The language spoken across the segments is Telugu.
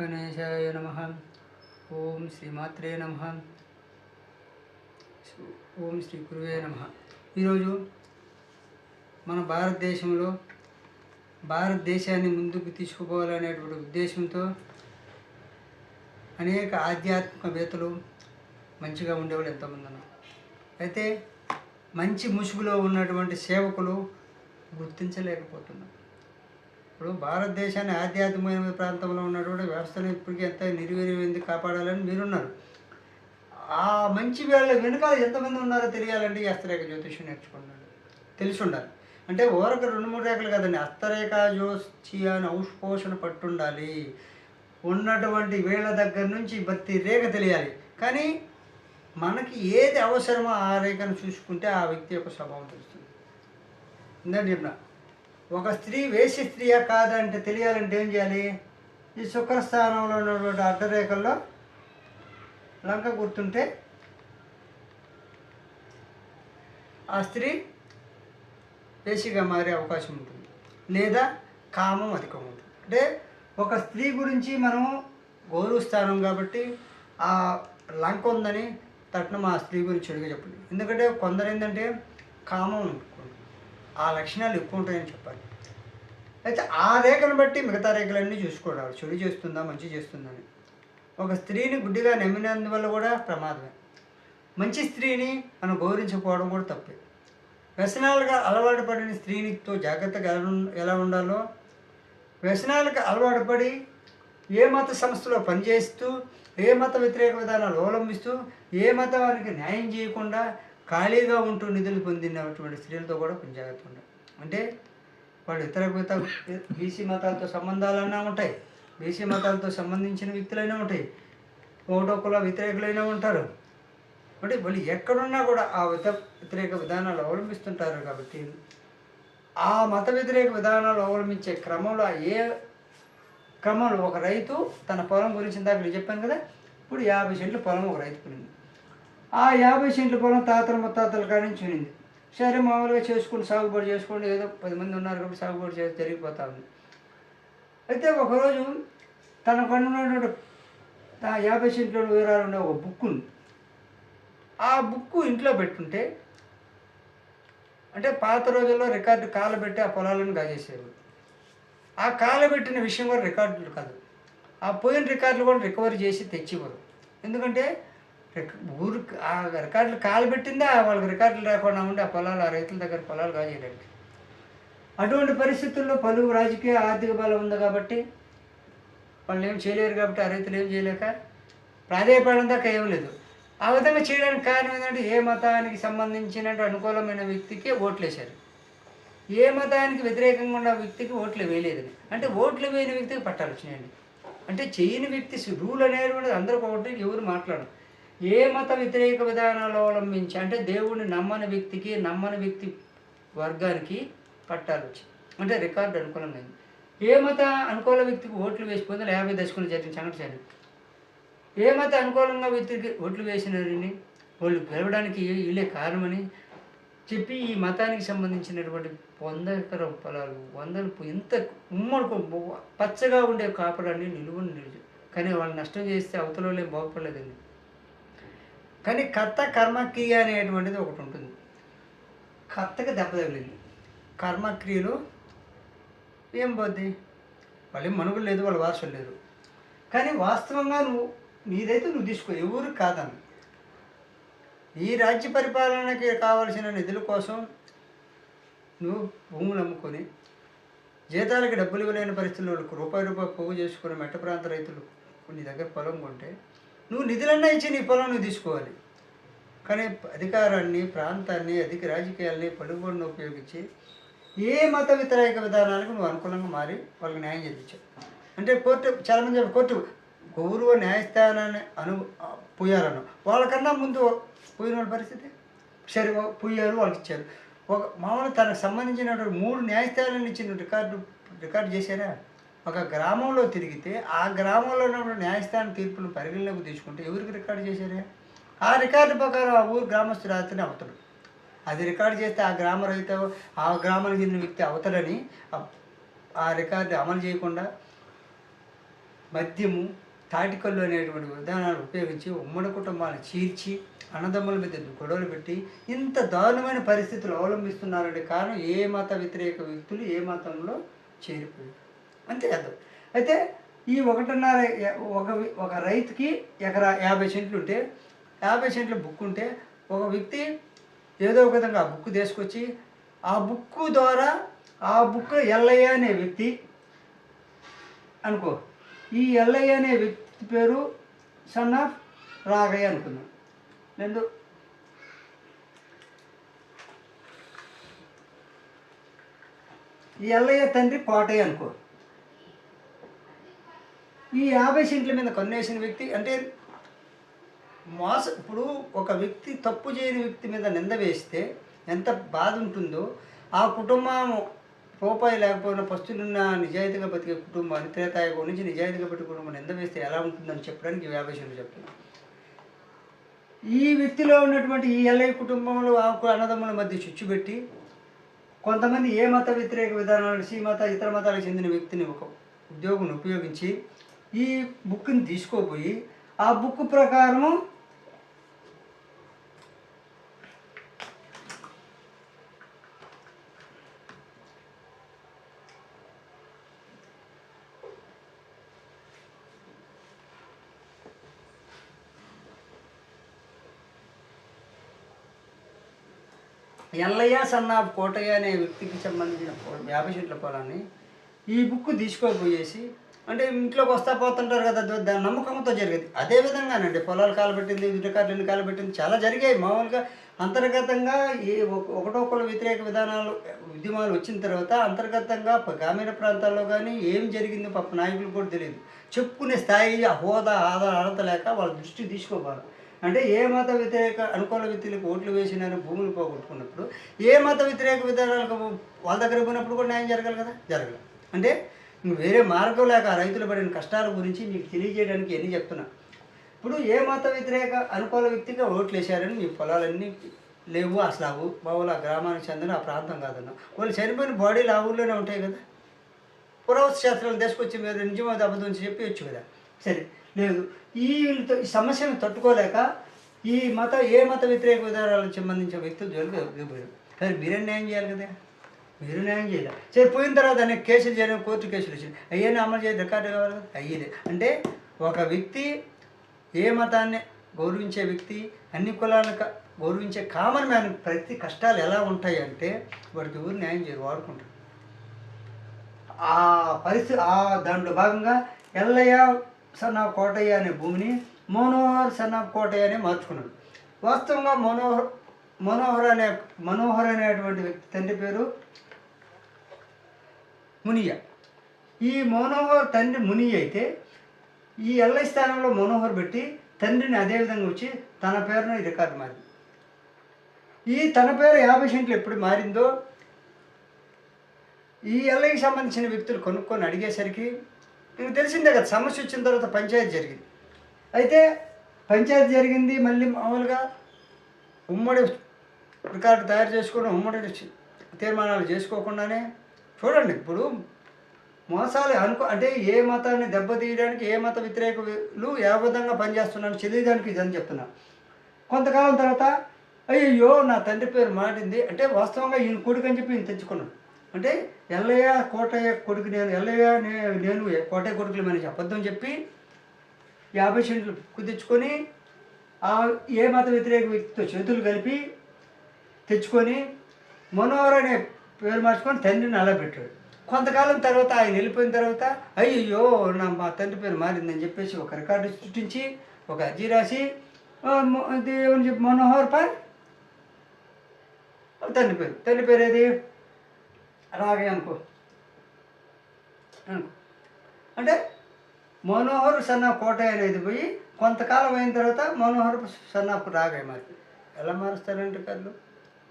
గణేశాయ నమ. ఓం శ్రీమాత్రే నమ. ఓం శ్రీ గురువే నమ. ఈరోజు మన భారతదేశంలో భారతదేశాన్ని ముందుకు తీసుకుపోవాలనేటువంటి ఉద్దేశంతో అనేక ఆధ్యాత్మికవేత్తలు మంచిగా ఉండేవాళ్ళు ఎంతోమంది ఉన్నారు. అయితే మంచి ముసుగులో ఉన్నటువంటి సేవకులు గుర్తించలేకపోతున్నారు. ఇప్పుడు భారతదేశాన్ని ఆధ్యాత్మికమైన ప్రాంతంలో ఉన్నటువంటి వ్యవస్థను ఇప్పటికీ ఎంత నిర్వీర్యమైంది కాపాడాలని మీరున్నారు. ఆ మంచి వేళ వెనుకాల ఎంతమంది ఉన్నారో తెలియాలంటే ఈ అస్తరేఖ జ్యోతిష్యం నేర్చుకున్నాడు తెలిసి ఉండాలి అంటే ఓరక రెండు మూడు రేఖలు కదండి అస్తరేఖ జ్యోతిషి అని ఔషపోషణ పట్టుండాలి. ఉన్నటువంటి వేళ దగ్గర నుంచి ప్రతి రేఖ తెలియాలి. కానీ మనకి ఏది అవసరమో ఆ రేఖను చూసుకుంటే ఆ వ్యక్తి యొక్క స్వభావం తెలుస్తుంది. ఇందని చెప్పిన ఒక స్త్రీ వేసి స్త్రీయా కాదంటే తెలియాలంటే ఏం చేయాలి? ఈ శుక్రస్థానంలో ఉన్నటువంటి అడ్డరేఖల్లో లంక గుర్తుంటే ఆ స్త్రీ వేసిగా మారే అవకాశం ఉంటుంది. లేదా కామం అధికం ఉంటుంది. అంటే ఒక స్త్రీ గురించి మనం గౌరవిస్తానం కాబట్టి ఆ లంక ఉందని తట్నం ఆ స్త్రీ గురించి చెడుగా చెప్పండి ఎందుకంటే కొందరు ఏంటంటే కామం ఆ లక్షణాలు ఎక్కువ ఉంటాయని చెప్పాలి. అయితే ఆ రేఖను బట్టి మిగతా రేఖలన్నీ చూసుకోవాలి చెడు చేస్తుందా మంచి చేస్తుందని. ఒక స్త్రీని గుడ్డిగా నమ్మినందువల్ల కూడా ప్రమాదమే. మంచి స్త్రీని మనం గౌరవించకపోవడం కూడా తప్పే. వ్యసనాలుగా అలవాటు పడిన స్త్రీనితో జాగ్రత్తగా ఎలా ఎలా ఉండాలో వ్యసనాలకు అలవాటు పడి ఏ మత సంస్థలో పనిచేస్తూ ఏ మత వ్యతిరేక విధానాలు అవలంబిస్తూ ఏ మతానికి న్యాయం చేయకుండా ఖాళీగా ఉంటూ నిధులు పొందినటువంటి స్త్రీలతో కూడా కొంచెం జాగ్రత్త ఉండాలి అంటే వాళ్ళు ఇతర మత బీసీ మతాలతో సంబంధాలన్నా ఉంటాయి. బీసీ మతాలతో సంబంధించిన వ్యక్తులైనా ఉంటాయి. ఒకటో కుల వ్యతిరేకులైనా ఉంటారు. అంటే వాళ్ళు ఎక్కడున్నా కూడా ఆ విత వ్యతిరేక విధానాలు అవలంబిస్తుంటారు కాబట్టి ఆ మత వ్యతిరేక విధానాలు అవలంబించే క్రమంలో ఏ క్రమంలో ఒక రైతు తన పొలం గురించి ఇందాక నేను చెప్పాను కదా ఇప్పుడు యాభై సెంట్లు పొలం ఒక రైతు కొనింది ఆ యాభై సెంట్ల పొలం తాతల ముత్తాతల కాడి నుంచి సరే మామూలుగా చేసుకుని సాగుబడి చేసుకోండి ఏదో పది మంది ఉన్నారు కాబట్టి సాగుబడి చేసి జరిగిపోతా ఉంది. అయితే ఒకరోజు తన కొన్నటువంటి ఆ యాభై సెంట్లో వివరాలు ఉండే ఒక బుక్ ఉంది. ఆ బుక్ ఇంట్లో పెట్టుంటే అంటే పాత రోజుల్లో రికార్డు కాలబెట్టి ఆ పొలాలను కాజేసేవారు. ఆ కాలబెట్టిన విషయం కూడా రికార్డులు కాదు. ఆ పోయిన రికార్డులు కూడా రికవరీ చేసి తెచ్చివ్వరు. ఎందుకంటే ఊరు ఆ రికార్డులు కాలబెట్టిందే ఆ వాళ్ళకి రికార్డులు లేకుండా ఉండి ఆ పొలాలు ఆ రైతుల దగ్గర పొలాలు కాజేయడానికి అటువంటి పరిస్థితుల్లో పలువురు రాజకీయ ఆర్థిక బలం ఉంది కాబట్టి వాళ్ళు ఏం చేయలేరు కాబట్టి ఆ రైతులు ఏం చేయలేక ప్రాధాయపడడం దాకా ఏం లేదు. ఆ విధంగా చేయడానికి కారణం ఏంటంటే ఏ మతానికి సంబంధించిన అనుకూలమైన వ్యక్తికి ఓట్లు వేశారు ఏ మతానికి వ్యతిరేకంగా ఉన్న వ్యక్తికి ఓట్లు వేయలేదని అంటే ఓట్లు వేయని వ్యక్తికి పట్టాలు వచ్చినాయండి. అంటే చేయని వ్యక్తి రూల్ అనేటువంటిది అందరూ ఒకటి ఎవరు మాట్లాడరు. ఏ మత వ్యతిరేక విధానాలు అవలంబించి అంటే దేవుడిని నమ్మని వ్యక్తికి నమ్మని వ్యక్తి వర్గానికి పట్టాలు వచ్చి అంటే రికార్డు అనుకూలంగా అయింది. ఏ మత అనుకూల వ్యక్తికి ఓట్లు వేసి పొందిన యాభై దశకులు జరిగిన సంఘటన జరిగింది ఏ మత అనుకూలంగా వ్యక్తికి ఓట్లు వేసినారని వాళ్ళు గెలవడానికి వీళ్ళే కారణమని చెప్పి ఈ మతానికి సంబంధించినటువంటి వంద పొలాలు వందలు ఇంత ఎంత ఉమ్మడి పచ్చగా ఉండే కాపురాన్ని నిలువని నిలుచు కానీ వాళ్ళు నష్టం చేస్తే అవతలలో బాగుపడలేదండి. కానీ కర్త కర్మక్రియ అనేటువంటిది ఒకటి ఉంటుంది. కర్తకి దెబ్బ తగిలింది. కర్మక్రియలు ఏం పోద్ది? వాళ్ళు ఏం మనుగులు లేదు వాళ్ళ వారసులు లేరు కానీ వాస్తవంగా నువ్వు నీదైతే నువ్వు తీసుకో ఎవరు కాదని ఈ రాజ్య పరిపాలనకి కావలసిన నిధుల కోసం నువ్వు భూములు అమ్ముకొని జీతాలకి డబ్బులు ఇవ్వలేని పరిస్థితుల్లో రూపాయి రూపాయి పోగు చేసుకున్న మెట్ట ప్రాంత రైతులు నీ దగ్గర పొలం కొంటే నువ్వు నిధులన్నా ఇచ్చి నీ పొలం నువ్వు తీసుకోవాలి. కానీ అధికారాన్ని ప్రాంతాన్ని అధిక రాజకీయాల్ని పలుకుబడిని ఉపయోగించి ఏ మత వ్యతిరేక విధానాలకు నువ్వు అనుకూలంగా మారి వాళ్ళకి న్యాయం చేయించావు. అంటే కోర్టు చాలామంది కోర్టు గౌరవ న్యాయస్థానాన్ని అను పోయారను వాళ్ళకన్నా ముందు పోయిన వాళ్ళ పరిస్థితి? సరే పోయారు వాళ్ళకి ఇచ్చారు. ఒక మామూలు తనకు సంబంధించినటువంటి మూడు న్యాయస్థానాలను ఇచ్చిన రికార్డు రికార్డు చేశారా? ఒక గ్రామంలో తిరిగితే ఆ గ్రామంలో ఉన్నప్పుడు న్యాయస్థానం తీర్పులు పరిగణలోకి తీసుకుంటే ఎవరికి రికార్డు చేశారే? ఆ రికార్డు ప్రకారం ఆ ఊరు గ్రామస్తు రాత్రి అవుతాడు. అది రికార్డు చేస్తే ఆ గ్రామ రైతు ఆ గ్రామానికి చెందిన వ్యక్తి అవతలని ఆ- రికార్డు అమలు చేయకుండా మద్యము తాటికల్లు అనేటువంటి విధానాలు ఉపయోగించి ఉమ్మడి కుటుంబాలను చీల్చి అన్నదమ్ముల మీద గొడవలు పెట్టి ఇంత దారుణమైన పరిస్థితులు అవలంబిస్తున్నారనే కారణం ఏ మత వ్యతిరేక వ్యక్తులు ఏ మతంలో చేరిపోయారు? అంతే అర్థం అయితే ఈ ఒకటిన్నర ఒక ఒక రైతుకి ఎకరా యాభై సెంట్లు ఉంటే యాభై సెంట్ల బుక్ ఉంటే ఒక వ్యక్తి ఏదో ఒక విధంగా ఆ బుక్ తీసుకొచ్చి ఆ బుక్ ద్వారా ఆ బుక్ ఎల్లయ్య అనే వ్యక్తి అనుకో. ఈ ఎల్లయ్య అనే వ్యక్తి పేరు సన్ ఆఫ్ రాగయ్య అనుకుందాం. రెండు ఈ ఎల్లయ్య తండ్రి కోటయ్య అనుకో. ఈ యాభై సెంట్ల మీద కొన్నేసిన వ్యక్తి అంటే మోస ఇప్పుడు ఒక వ్యక్తి తప్పు చేయని వ్యక్తి మీద నింద వేస్తే ఎంత బాధ ఉంటుందో ఆ కుటుంబం రూపాయి లేకపోయినా పస్తులున్న నిజాయితీగా బతికే కుటుంబాన్ని త్రేతాయుగం నుంచి నిజాయితీగా బతికే కుటుంబం నింద వేస్తే ఎలా ఉంటుందని చెప్పడానికి ఈ యాభై సెంట్లు చెప్తున్నాను ఈ వ్యక్తిలో ఉన్నటువంటి ఈ ఎల్ఐ కుటుంబంలో ఆ అన్నదమ్ముల మధ్య చుచ్చు పెట్టి కొంతమంది ఏ మత వ్యతిరేక విధానాలు సి మత ఇతర మతాలకు చెందిన వ్యక్తిని ఒక ఉద్యోగం ఉపయోగించి ఈ బుక్ని తీసుకోపోయి ఆ బుక్ ప్రకారము ఎల్లయ్య సన్నాబ్ కోటయ్య అనే వ్యక్తికి సంబంధించిన పొ- యాభై సెంట్ల పొలాన్ని ఈ బుక్ తీసుకోపోయేసి అంటే ఇంట్లోకి వస్తా పోతుంటారు కదా దాని నమ్మకంతో జరిగేది. అదే విధంగానండి పొలాలు కాలబెట్టింది రికార్డులు ఎన్ని కాలబెట్టింది చాలా జరిగాయి. మామూలుగా అంతర్గతంగా ఏ ఒక- ఒకటో వ్యతిరేక విధానాలు ఉద్యమాలు వచ్చిన తర్వాత అంతర్గతంగా గ్రామీణ ప్రాంతాల్లో కానీ ఏం జరిగిందో పాప నాయకులు కూడా తెలియదు. చెప్పుకునే స్థాయి హోదా ఆధార అర్హత లేక వాళ్ళ దృష్టి తీసుకోవాలి. అంటే ఏ మత వ్యతిరేక అనుకూల వ్యక్తులకు ఓట్లు వేసినారు భూములు పోగొట్టుకున్నప్పుడు ఏ మత వ్యతిరేక విధానాలకు వాళ్ళ దగ్గర పోయినప్పుడు కూడా న్యాయం జరగాలి కదా? జరగలేదు. అంటే వేరే మార్గం లేక రైతులు పడిన కష్టాల గురించి మీకు తెలియజేయడానికి ఎన్ని చెప్తున్నా. ఇప్పుడు ఏ మత వ్యతిరేక అనుకూల వ్యక్తిగా ఓట్లు వేశారని మీ పొలాలన్నీ లేవు అసలు బావులు ఆ గ్రామానికి చెందిన ఆ ప్రాంతం కాదన్న. వాళ్ళు చనిపోయిన బాడీలు ఆ ఊళ్ళోనే ఉంటాయి కదా. పురావస్తు శాస్త్రాలు తీసుకొచ్చి మీరు నిజమో అబద్ధం చెప్పవచ్చు కదా. సరే లేదు. ఈ సమస్యను తట్టుకోలేక ఈ మత ఏ మత వ్యతిరేక విధానాలకు సంబంధించిన వ్యక్తులు జోలికి దిగిపోయారు సరే మీరే న్యాయం చేయాలి కదా? మీరు న్యాయం చేయలే. సరే పోయిన తర్వాత అనేక కేసులు చేయడం కోర్టు కేసులు వచ్చినాయి అయ్యేనా అమలు చేయదు రికార్డు కావాలి అయ్యేది అంటే ఒక వ్యక్తి ఏ మతాన్ని గౌరవించే వ్యక్తి అన్ని కులాలను గౌరవించే కామన్ మ్యాన్ ప్రతి కష్టాలు ఎలా ఉంటాయి అంటే వాడికి ఎవరు న్యాయం చేయరు వాడుకుంటారు. ఆ పరిస్థితి ఆ దాంట్లో భాగంగా ఎల్లయ్య సన్న కోటయ్య అనే భూమిని మనోహర్ సన్నా కోటయ్య అని మార్చుకున్నాడు. వాస్తవంగా మనోహర్ మనోహర్ అనే మనోహర్ అనేటువంటి వ్యక్తి తండ్రి పేరు మునియ. ఈ మనోహర్ తండ్రి మునియ అయితే ఈ ఎల్లయ్య స్థానంలో మనోహర్ పెట్టి తండ్రిని అదే విధంగా వచ్చి తన పేరును రికార్డు మారింది. ఈ తన పేరు యాభై సెంట్లు ఎప్పుడు మారిందో ఈ ఎల్ఐకి సంబంధించిన వ్యక్తులు కొనుక్కొని అడిగేసరికి మీకు తెలిసిందే కదా సమస్య వచ్చిన తర్వాత పంచాయతీ జరిగింది. అయితే పంచాయతీ జరిగింది మళ్ళీ మామూలుగా ఉమ్మడి రికార్డు తయారు చేసుకుని ఉమ్మడి తీర్మానాలు చేసుకోకుండానే చూడండి ఇప్పుడు మోసాలు అనుకో అంటే ఏ మతాన్ని దెబ్బతీయడానికి ఏ మత వ్యతిరేకులు ఏ విధంగా పనిచేస్తున్నాను తెలియడానికి ఇదని చెప్తున్నా. కొంతకాలం తర్వాత అయ్యో నా తండ్రి పేరు మాటింది అంటే వాస్తవంగా ఈయన కొడుకు అని చెప్పి ఈయన తెచ్చుకున్నాను అంటే ఎల్లయ్య కోటయ్య కొడుకు నేను ఎల్లయ్య నేను కోటయ్య కొడుకులు మనం చెప్పొద్దని చెప్పి యాభై సెంట్లు కుదించుకొని ఏ మత వ్యతిరేక వ్యక్తితో చేతులు కలిపి తెచ్చుకొని మనోహర్ అనే పేరు మార్చుకొని తండ్రిని అలా పెట్టాడు కొంతకాలం తర్వాత ఆయన వెళ్ళిపోయిన తర్వాత అయ్యో నా మా తండ్రి పేరు మారిందని చెప్పేసి ఒక రికార్డు సృష్టించి ఒక అర్జీ రాసి దేవుని ఇది చెప్పి మనోహర్ పై తండ్రి పేరు. తండ్రి పేరు ఏది? రాగే అనుకో. అనుకో. అంటే మనోహర్ సన్నా కోటయ్య అనేది పోయి కొంతకాలం అయిన తర్వాత మనోహర్ సన్నాపు రాగయ్య మరి. ఎలా మారుస్తారంటే కళ్ళు?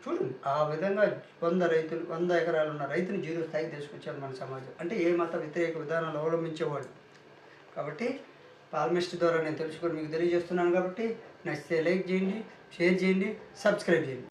చూడండి ఆ విధంగా వంద రైతులు వంద ఎకరాలు ఉన్న రైతుని జీరో స్థాయికి తీసుకొచ్చారు మన సమాజం. అంటే ఏ మత వ్యతిరేక విధానాలు అవలంబించేవాడు. కాబట్టి పాల్మిస్ట్ ద్వారా నేను తెలుసుకొని మీకు తెలియజేస్తున్నాను కాబట్టి నచ్చితే లైక్ చేయండి షేర్ చేయండి సబ్స్క్రైబ్ చేయండి.